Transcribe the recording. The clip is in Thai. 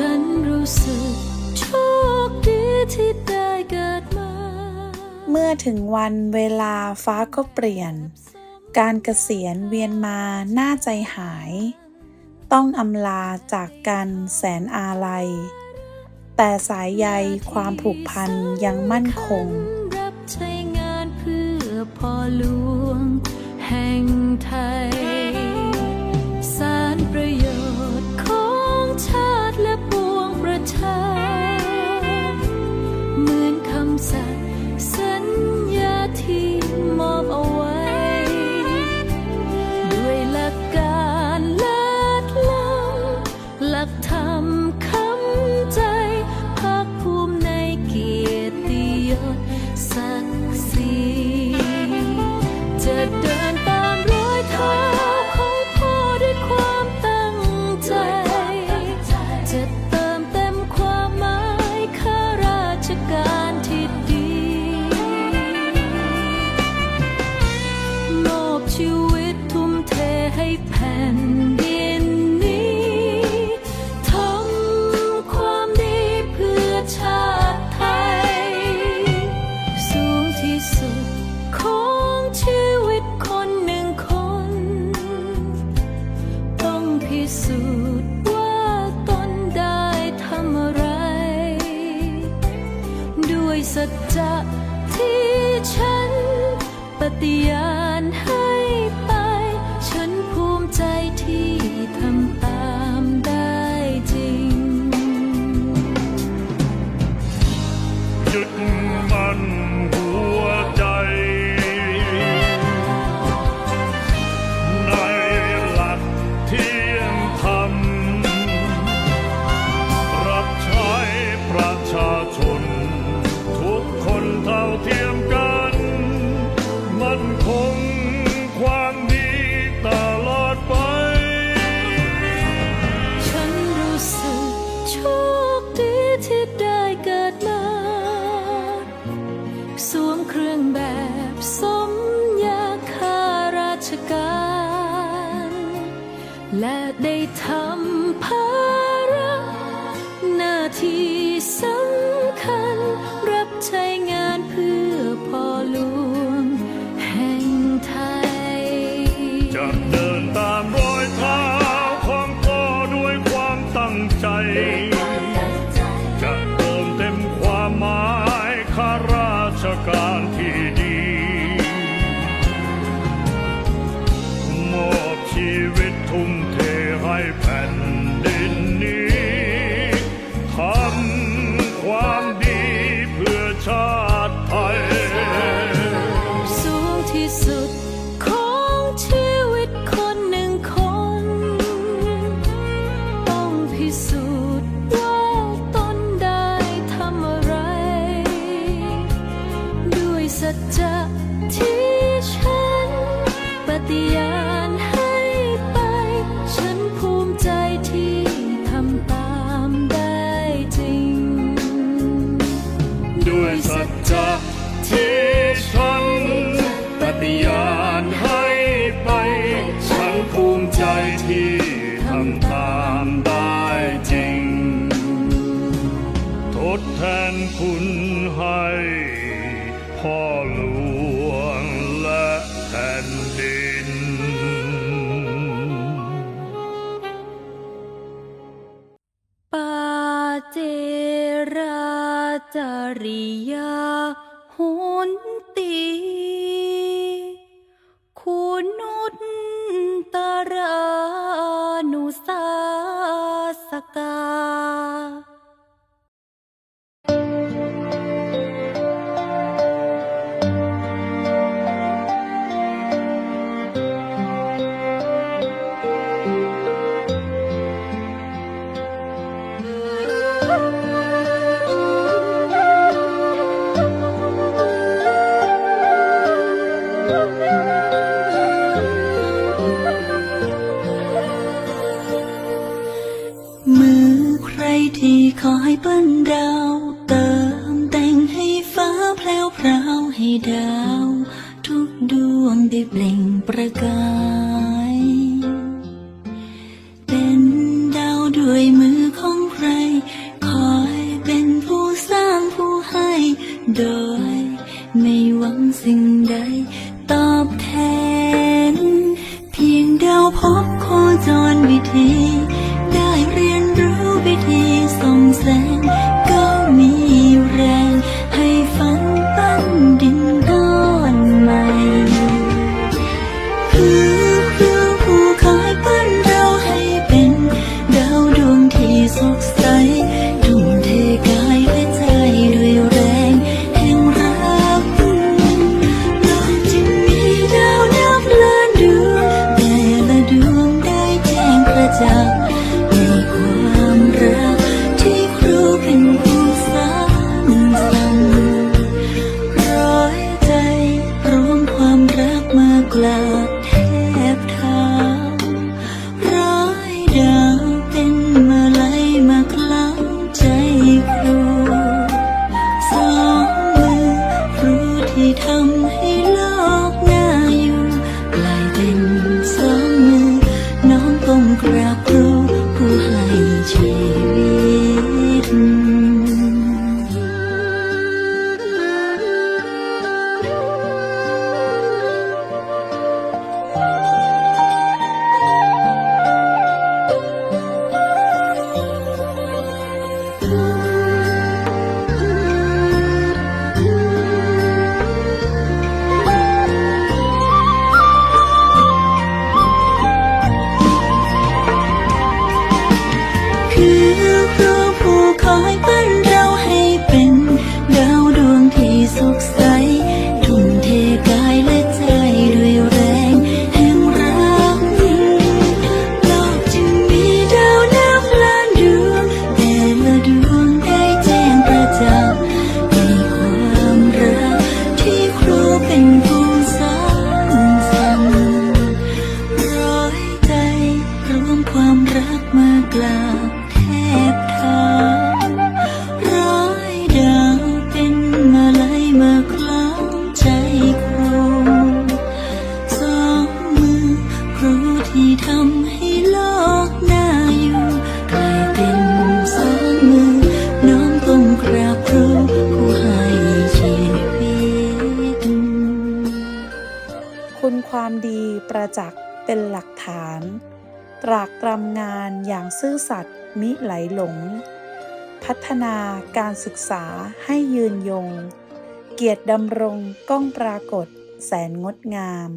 ฉันรู้สึกโชคดีที่ได้เกิดมา เมื่อถึงวันเวลาฟ้าก็เปลี่ยน การเกษียณเวียนมาหน้าใจหาย ต้องอำลาจากกันแสนอาลัย แต่สายใยความผูกพันยังมั่นคง รับใช้งานเพื่อพ่อหลวง แห่งไทย ลักธรรมคำใจภาคภูมิในเกียรติยศศักดิ์ศรีจะเดินตามรอยเท้าของพ่อด้วยความตั้งใจจะ สัจจะที่ฉันปฏิญาณ ค พิสูจน์ว่าตนได้ทำอะไร ด้วยสัจจะที่ฉันปฏิญา คุณให้พ่อหลวงและแผ่นดิน ปาเจราจริยาหุนตี มือใครที่คอยเปิ้นดาวเติมแต่งให้ฟ้าแพลวพราวให้ดาว ทุกดวงได้เปล่งประกาย คือครูผู้คอยปั้นเราให้เป็นดาวดวงที่สุขใสทุ่มเทกายและใจด้วยแรงแห่งรักโลกจึงมีดาวนับล้านดวงแต่ละดวงได้แจ้งประจักษ์ในความรักที่ครูเป็นผู้สร้างสรรค์ร้อยใจรวมความรักมากลาบ ประจักษ์เป็นหลักฐาน ตรากตรำงานอย่างซื่อสัตย์มิไหลหลง พัฒนาการศึกษาให้ยืนยง เกียรติดำรงก้องปรากฏแสนงดงาม